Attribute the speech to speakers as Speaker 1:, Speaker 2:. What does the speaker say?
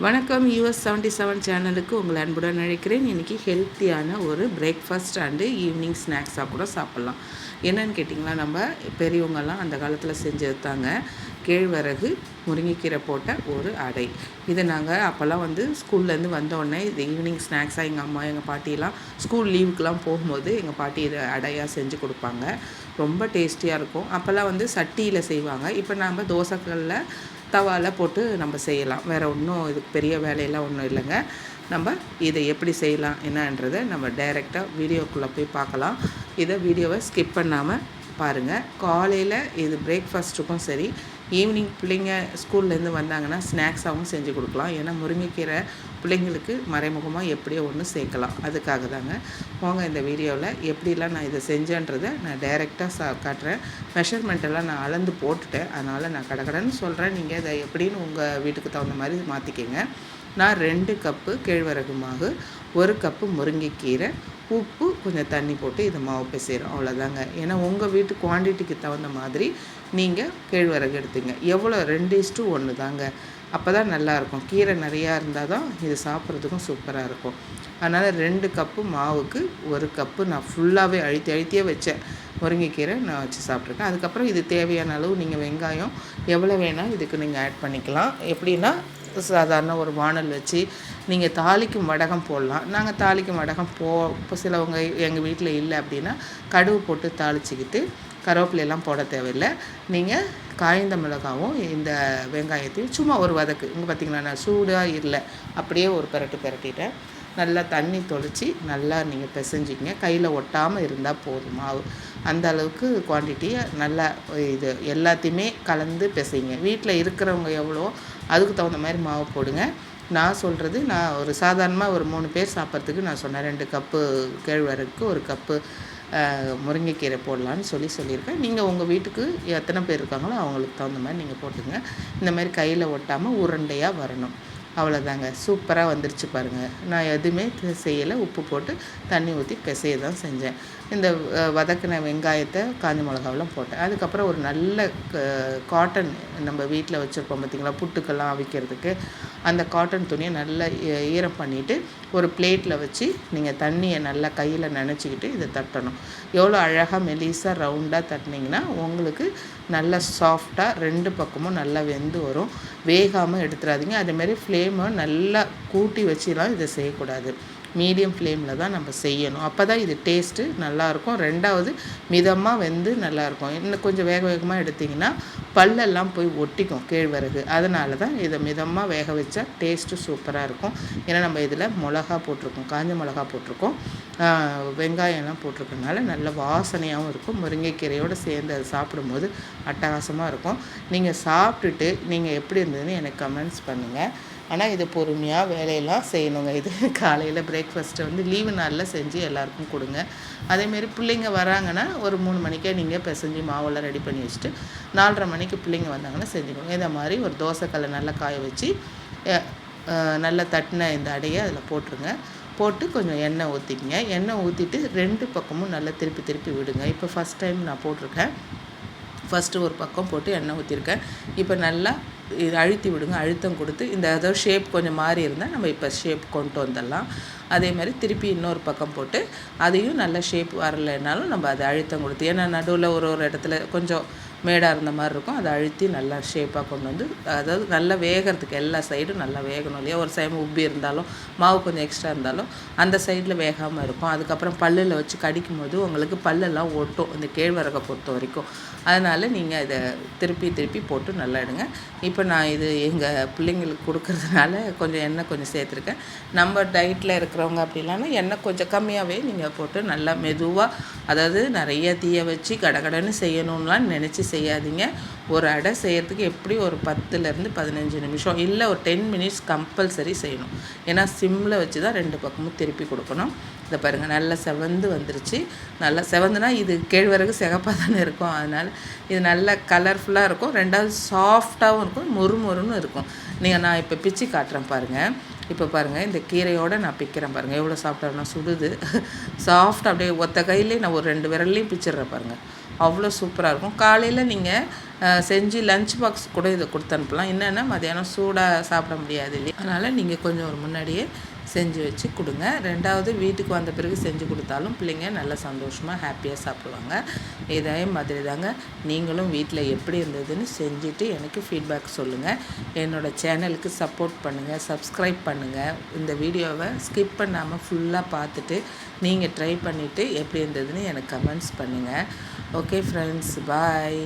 Speaker 1: வணக்கம் US seventy seven சேனலுக்கு உங்களை அன்புடன் அழைக்கிறேன். இன்றைக்கி ஹெல்த்தியான ஒரு பிரேக்ஃபாஸ்ட் அண்டு ஈவினிங் ஸ்நாக்ஸாக கூட சாப்பிட்லாம். என்னன்னு கேட்டிங்களா நம்ம? பெரியவங்கெல்லாம் அந்த காலத்தில் செஞ்சது தாங்க. கேழ்வரகு முருங்கைக்கீரை போட்ட ஒரு அடை. இதை நாங்கள் அப்போல்லாம் வந்து ஸ்கூல்லேருந்து வந்தோடனே இது ஈவினிங் ஸ்நாக்ஸாக எங்கள் அம்மா எங்கள் பாட்டியெல்லாம் ஸ்கூல் லீவுக்கெலாம் போகும்போது எங்கள் பாட்டி இதை அடையாக செஞ்சு கொடுப்பாங்க. ரொம்ப டேஸ்டியாக இருக்கும். அப்போல்லாம் வந்து சட்டியில் செய்வாங்க. இப்போ நாம் தோசைக்கல்லில் தவாவில் போட்டு நம்ம செய்யலாம். வேறு ஒன்றும் இதுக்கு பெரிய வேலையெல்லாம் ஒன்றும் இல்லைங்க. நம்ம இதை எப்படி செய்யலாம் என்னன்றதை நம்ம டைரெக்டாக வீடியோக்குள்ளே போய் பார்க்கலாம். இதை வீடியோவை ஸ்கிப் பண்ணாமல் பாருங்கள் காலையில் இது பிரேக்ஃபாஸ்ட்டுக்கும் சரி ஈவினிங் பிள்ளைங்க ஸ்கூல்லேருந்து வந்தாங்கன்னா ஸ்நாக்ஸாகவும் செஞ்சு கொடுக்கலாம். ஏன்னா முருங்கைக்கீரை பிள்ளைங்களுக்கு மறைமுகமாக எப்படியோ ஒன்று சேர்க்கலாம். அதுக்காக தாங்க. போங்க இந்த வீடியோவில் எப்படிலாம் நான் இதை செஞ்சேன்றதை நான் டைரெக்டாக சா காட்டுறேன். மெஷர்மெண்ட்டெல்லாம் நான் அளந்து போட்டுட்டேன். அதனால் நான் கடகடன்னு சொல்கிறேன் நீங்கள் இதை எப்படின்னு உங்கள் வீட்டுக்கு தகுந்த மாதிரி மாற்றிக்கிங்க நான் ரெண்டு கப்பு கேழ்வரகு மாவு ஒரு கப்பு முருங்கைக்கீரை உப்பு கொஞ்சம் தண்ணி போட்டு இதை மாவு பிசைகிறோம் அவ்வளோதாங்க ஏன்னா உங்கள் வீட்டு குவான்டிட்டிக்கு தகுந்த மாதிரி நீங்கள் கேழ்வரகு எடுத்துங்க. எவ்வளோ? ரெண்டு இஸ்ட்டு ஒன்று தாங்க. அப்போ தான் நல்லாயிருக்கும். கீரை நிறையா இருந்தால் தான் இது சாப்பிட்றதுக்கும் சூப்பராக இருக்கும். அதனால் ரெண்டு கப்பு மாவுக்கு ஒரு கப்பு நான் ஃபுல்லாகவே அழுத்தி அழுத்தியே வச்சேன். முருங்கைக்கீரை நான் வச்சு சாப்பிட்ருக்கேன் அதுக்கப்புறம் இது தேவையான அளவு நீங்கள் வெங்காயம் எவ்வளோ வேணால் இதுக்கு நீங்கள் ஆட் பண்ணிக்கலாம். எப்படின்னா சாதாரண ஒரு வானல் வச்சு நீங்கள் தாளிக்கும் வடகம் போடலாம். நாங்கள் தாளிக்கும் வடகம் போ இப்போ சிலவங்க எங்கள் வீட்டில் இல்லை அப்படின்னா கடுகு போட்டு தாளிச்சிக்கிட்டு கருவேப்பிலையெல்லாம் போட தேவையில்லை. நீங்கள் காய்ந்த மிளகாவும் இந்த வெங்காயத்தையும் சும்மா ஒரு வதக்கு. இங்கே பார்த்தீங்களா நான் சூடாக இல்லை. அப்படியே ஒரு பெரட்டு பெரட்டிட்டேன். நல்லா தண்ணி தொளிச்சு நல்லா நீங்கள் பிசைஞ்சிங்க கையில் ஒட்டாமல் இருந்தால் போதும் மாவு. அந்த அளவுக்கு குவான்டிட்டியை நல்லா இது எல்லாத்தையுமே கலந்து பிசைங்க. வீட்டில் இருக்கிறவங்க எவ்வளோ அதுக்கு தகுந்த மாதிரி மாவு போடுங்க. நான் சொல்கிறது நான் ஒரு சாதாரணமாக ஒரு மூணு பேர் சாப்பிட்றதுக்கு நான் சொன்னேன். ரெண்டு கப்பு கேழ்வரகுக்கு ஒரு கப்பு முருங்கைக்கீரை போடலான்னு சொல்லி சொல்லியிருக்கேன். நீங்கள் உங்கள் வீட்டுக்கு எத்தனை பேர் இருக்காங்களோ அவங்களுக்கு தகுந்த மாதிரி நீங்கள் போட்டுங்க இந்த மாதிரி கையில் ஒட்டாமல் உருண்டையாக வரணும். அவ்வளோதாங்க சூப்பராக வந்துருச்சு பாருங்கள் நான் எதுவுமே செய்யலை. உப்பு போட்டு தண்ணி ஊற்றி பிசைய தான் செஞ்சேன். இந்த வதக்கின வெங்காயத்தை காஞ்ச மிளகாவெலாம் போட்டேன். அதுக்கப்புறம் ஒரு நல்ல காட்டன் நம்ம வீட்டில் வச்சுருப்போம் பார்த்திங்களா புட்டுக்கெல்லாம் அவிக்கிறதுக்கு. அந்த காட்டன் துணியை நல்லா ஈரம் பண்ணிவிட்டு ஒரு பிளேட்டில் வச்சு நீங்கள் தண்ணியை நல்லா கையில் நினச்சிக்கிட்டு இதை தட்டணும். எவ்வளோ அழகாக மெலிசாக ரவுண்டாக தட்டினீங்கன்னா உங்களுக்கு நல்லா சாஃப்டாக ரெண்டு பக்கமும் நல்லா வெந்து வரும். வேகாமல் எடுத்துடாதீங்க அதேமாரி ஃப்ளேமை நல்லா கூட்டி வச்சுலாம் இதை செய்யக்கூடாது. மீடியம் ஃப்ளேமில் தான் நம்ம செய்யணும். அப்போ தான் இது டேஸ்ட்டு நல்லாயிருக்கும். ரெண்டாவது மிதமாக வெந்து நல்லாயிருக்கும். இன்னும் கொஞ்சம் வேக வேகமாக எடுத்திங்கன்னா பல்லெல்லாம் போய் ஒட்டிக்கும் கேழ்வரகு. அதனால தான் இதை மிதமாக வேக வச்சா டேஸ்ட்டு சூப்பராக இருக்கும். ஏன்னா நம்ம இதில் மிளகா போட்டிருக்கோம் காஞ்ச மிளகா போட்டிருக்கோம். வெங்காயம்லாம் போட்டிருக்கனால நல்ல வாசனையாகவும் இருக்கும். முருங்கைக்கீரையோடு சேர்ந்து அதை சாப்பிடும்போது அட்டகாசமாக இருக்கும். நீங்கள் சாப்பிட்டுட்டு நீங்கள் எப்படி இருந்ததுன்னு எனக்கு கமெண்ட்ஸ் பண்ணுங்கள் ஆனால் இது பொறுமையாக வேலையெல்லாம் செய்யணுங்க. இது காலையில் பிரேக்ஃபாஸ்ட்டை வந்து லீவு நாளில் செஞ்சு எல்லாருக்கும் கொடுங்க. அதேமாரி பிள்ளைங்க வராங்கன்னா ஒரு மூணு மணிக்கே நீங்கள் பிசைஞ்சு மாவெல்லாம் ரெடி பண்ணி வச்சுட்டு நாலரை மணிக்கு பிள்ளைங்க வந்தாங்கன்னா செஞ்சுக்கோங்க. இந்த மாதிரி ஒரு தோசைக்கல்லை நல்லா காய வச்சு நல்லா தட்டின இந்த அடையை அதில் போட்டுருங்க. போட்டு கொஞ்சம் எண்ணெய் ஊற்றிக்கிங்க எண்ணெய் ஊற்றிட்டு ரெண்டு பக்கமும் நல்லா திருப்பி திருப்பி விடுங்க. இப்போ ஃபஸ்ட் டைம் நான் போட்டிருக்கேன். ஃபஸ்ட்டு ஒரு பக்கம் போட்டு எண்ணெய் ஊற்றிருக்கேன் இப்போ நல்லா இது அழுத்தி விடுங்க அழுத்தம் கொடுத்து இந்த ஏதோ ஷேப் கொஞ்சம் மாறி இருந்தால் நம்ம இப்போ ஷேப் கொண்டு வந்துடலாம். அதே மாதிரி திருப்பி இன்னொரு பக்கம் போட்டு அதையும் நல்ல ஷேப் வரலைன்னாலும் நம்ம அதை அழுத்தம் கொடுத்து ஏன்னா நடுவில் ஒரு ஒரு இடத்துல கொஞ்சம் மேடாக இருந்த மாதிரி இருக்கும். அதை அழுத்தி நல்லா ஷேப்பாக கொண்டு வந்து அதாவது நல்லா வேகிறதுக்கு எல்லா சைடும் நல்லா வேகணும் இல்லையா? ஒரு சைடு உப்பி இருந்தாலும் மாவு கொஞ்சம் எக்ஸ்ட்ரா இருந்தாலும் அந்த சைடில் வேகாமல் இருக்கும். அதுக்கப்புறம் பல்லில் வச்சு கடிக்கும் போது உங்களுக்கு பல்லெல்லாம் ஒட்டும் இந்த கேழ்வரகை பொறுத்த வரைக்கும். அதனால் நீங்கள் இதை திருப்பி திருப்பி போட்டு நல்லா எடுங்க. இப்போ நான் இது எங்கள் பிள்ளைங்களுக்கு கொடுக்கறதுனால கொஞ்சம் எண்ணெய் கொஞ்சம் சேர்த்துருக்கேன். நம்ம டயட்டில் இருக்கிறவங்க அப்படிலாம்னா எண்ணெய் கொஞ்சம் கம்மியாகவே நீங்கள் போட்டு நல்லா மெதுவாக அதாவது நிறைய தீய வச்சு கடகடன்னு செய்யணும்லாம் நினச்சி செய்யாதீங்க. ஒரு அடை செய்கிறதுக்கு எப்படி ஒரு பத்துலேருந்து பதினஞ்சு நிமிஷம் இல்லை ஒரு டென் மினிட்ஸ் கம்பல்சரி செய்யணும். ஏன்னா சிம்மில் வச்சு தான் ரெண்டு பக்கமும் திருப்பி கொடுக்கணும். இதை பாருங்கள் நல்லா செவந்து வந்துருச்சு. நல்லா செவந்துனா இது கேழ்வரகு சிகப்பாக தானே இருக்கும். அதனால் இது நல்ல கலர்ஃபுல்லாக இருக்கும். ரெண்டாவது சாஃப்டாகவும் இருக்கும். மொறு மொறுன்னு இருக்கும். நீங்கள் நான் இப்போ பிச்சு காட்டுறேன் பாருங்கள் இப்போ பாருங்கள் இந்த கீரையோடு நான் பிக்கிறேன் பாருங்கள் எவ்வளோ சாஃப்டாக நான் சுடுது. சாஃப்ட் அப்படியே ஒத்த கையிலே நான் ஒரு ரெண்டு விரல்லையும் பிச்சிடுறேன் பாருங்கள் அவ்வளோ சூப்பராக இருக்கும். காலையில் நீங்கள் செஞ்சு லஞ்ச் பாக்ஸ் கூட இதை கொடுத்து அனுப்பலாம். என்னென்னா மதியானம் சூடாக சாப்பிட முடியாது இல்லையா? அதனால் நீங்கள் கொஞ்சம் ஒரு முன்னாடியே செஞ்சு வச்சு கொடுங்க. ரெண்டாவது வீட்டுக்கு வந்த பிறகு செஞ்சு கொடுத்தாலும் பிள்ளைங்க நல்லா சந்தோஷமாக ஹாப்பியாக சாப்பிடுவாங்க. இதே மாதிரி தாங்க நீங்களும் வீட்டில் எப்படி இருந்ததுன்னு செஞ்சுட்டு எனக்கு ஃபீட்பேக் சொல்லுங்கள் என்னோடய சேனலுக்கு சப்போர்ட் பண்ணுங்கள் சப்ஸ்கிரைப் பண்ணுங்கள் இந்த வீடியோவை ஸ்கிப் பண்ணாமல் ஃபுல்லாக பார்த்துட்டு நீங்கள் ட்ரை பண்ணிவிட்டு எப்படி இருந்ததுன்னு எனக்கு கமெண்ட்ஸ் பண்ணுங்கள் ஓகே ஃப்ரெண்ட்ஸ் பாய்